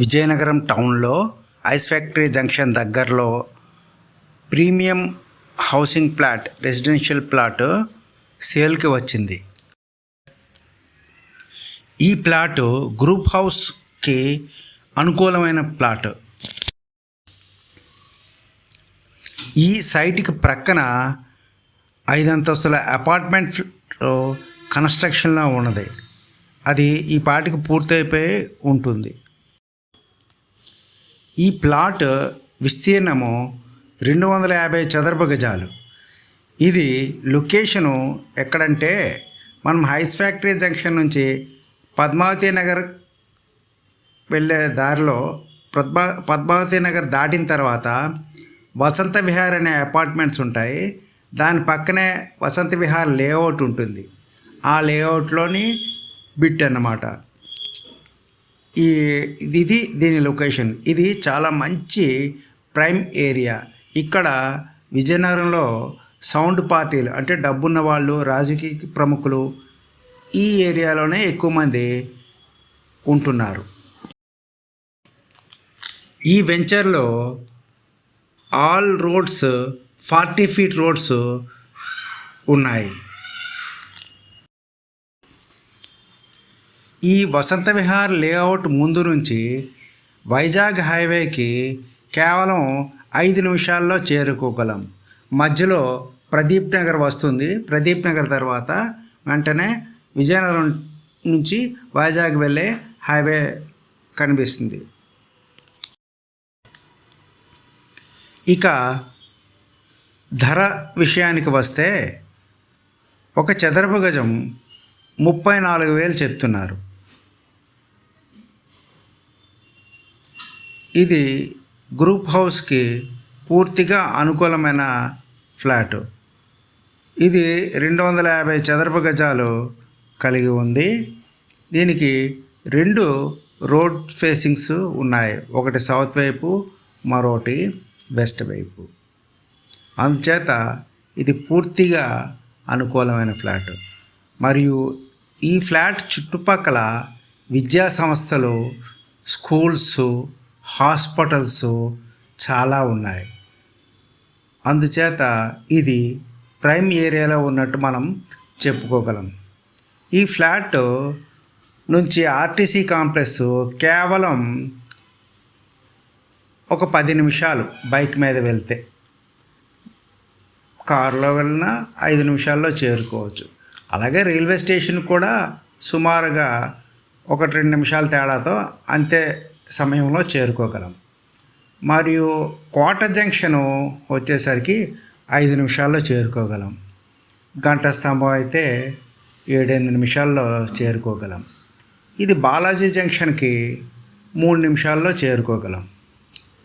విజయనగరం టౌన్లో ice factory junction దగ్గరలో premium housing plot residential plot సేల్కి వచ్చింది. ఈ ప్లాట్ గ్రూప్ హౌస్కి అనుకూలమైన ప్లాట్. ఈ సైట్కి ప్రక్కన ఐదు అంతస్తుల అపార్ట్మెంట్ కన్స్ట్రక్షన్లో ఉన్నది. అది ఈ పాటికి పూర్తయిపోయి ఉంటుంది. ఈ ప్లాట్ విస్తీర్ణము రెండు వందల యాభై చదరపు గజాలు. ఇది లొకేషను ఎక్కడంటే మనం హైస్ ఫ్యాక్టరీ జంక్షన్ నుంచి పద్మావతి నగర్ వెళ్ళే దారిలో పద్మా పద్మావతి నగర్ దాటిన తర్వాత వసంత విహార్ అనే అపార్ట్మెంట్స్ ఉంటాయి. దాని పక్కనే వసంత విహార్ లేఅవుట్ ఉంటుంది. ఆ లేఅవుట్లోని బిట్ అన్నమాట. ఈ ఇది దీని లొకేషన్ ఇది చాలా మంచి ప్రైమ్ ఏరియా ఇక్కడ విజయనగరంలో సౌండ్ పార్టీలు అంటే డబ్బున్న వాళ్ళు రాజకీయ ప్రముఖులు ఈ ఏరియాలోనే ఎక్కువ మంది ఉంటున్నారు. ఈ వెంచర్లో all roads forty feet roads ఉన్నాయి. ఈ వసంత విహార్ లేఅవుట్ ముందు నుంచి వైజాగ్ హైవేకి కేవలం ఐదు నిమిషాల్లో చేరుకోగలం. మధ్యలో ప్రదీప్ నగర్ వస్తుంది. ప్రదీప్ నగర్ తర్వాత వెంటనే విజయనగరం నుంచి వైజాగ్ వెళ్ళే హైవే కనిపిస్తుంది. ఇక ధర విషయానికి వస్తే ఒక చదరపు గజం ముప్పై నాలుగు వేలు చెప్తున్నారు. ఇది గ్రూప్ హౌస్కి పూర్తిగా అనుకూలమైన ఫ్లాటు. ఇది రెండు వందల యాభై చదరపు గజాలు కలిగి ఉంది. దీనికి రెండు రోడ్ ఫేసింగ్స్ ఉన్నాయి. ఒకటి సౌత్ వైపు మరొకటి వెస్ట్ వైపు. అందుచేత ఇది పూర్తిగా అనుకూలమైన ఫ్లాట్. మరియు ఈ ఫ్లాట్ చుట్టుపక్కల విద్యా సంస్థలు స్కూల్స్ హాస్పిటల్స్ చాలా ఉన్నాయి. అందుచేత ఇది ప్రైమ్ ఏరియాలో ఉన్నట్టు మనం చెప్పుకోగలం. ఈ ఫ్లాట్ నుంచి ఆర్టీసీ కాంప్లెక్స్ కేవలం ఒక పది నిమిషాలు బైక్ మీద వెళ్తే. కారులో వెళ్ళినా ఐదు నిమిషాల్లో చేరుకోవచ్చు. అలాగే రైల్వే స్టేషన్ కూడా సుమారుగా ఒకటి రెండు నిమిషాల తేడాతో అంతే సమయంలో చేరుకోగలం. మరియు కోట జంక్షను వచ్చేసరికి ఐదు నిమిషాల్లో చేరుకోగలం. గంట స్తంభం అయితే ఏడెనిమిది నిమిషాల్లో చేరుకోగలం. ఇది బాలాజీ జంక్షన్కి మూడు నిమిషాల్లో చేరుకోగలం.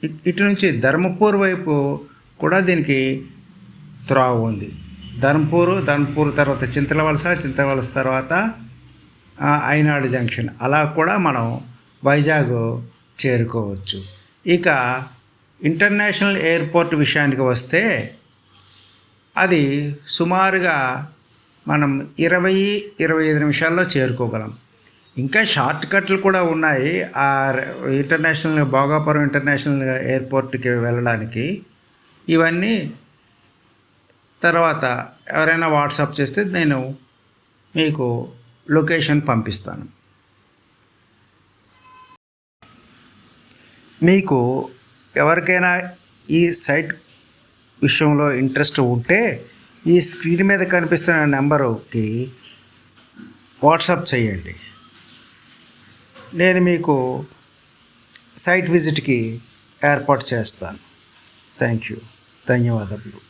ఇ- ఇటు నుంచి ధర్మపూర్ వైపు కూడా దీనికి త్రోవ ఉంది. ధర్మపూర్ ధర్మపూర్ తర్వాత చింతలవలస చింతలవలస తర్వాత ఐనాడు జంక్షన్. అలా కూడా మనం వైజాగ్ చేరుకోవచ్చు. ఇక ఇంటర్నేషనల్ ఎయిర్పోర్ట్ విషయానికి వస్తే అది సుమారుగా మనం ఇరవై ఇరవై ఐదు నిమిషాల్లో చేరుకోగలం. ఇంకా షార్ట్ కట్లు కూడా ఉన్నాయి. ఆ ఇంటర్నేషనల్ భోగాపురం ఇంటర్నేషనల్ ఎయిర్పోర్ట్కి వెళ్ళడానికి. ఇవన్నీ తర్వాత ఎవరైనా వాట్సాప్ చేస్తే నేను మీకు లొకేషన్ పంపిస్తాను. మీకు ఎవరికైనా ఈ సైట్ విషయంలో ఇంట్రెస్ట్ ఉంటే ఈ స్క్రీన్ మీద కనిపిస్తున్న నెంబరుకి వాట్సాప్ చేయండి. నేను మీకు సైట్ విజిట్కి ఏర్పాటు చేస్తాను. Thank you. ధన్యవాదములు.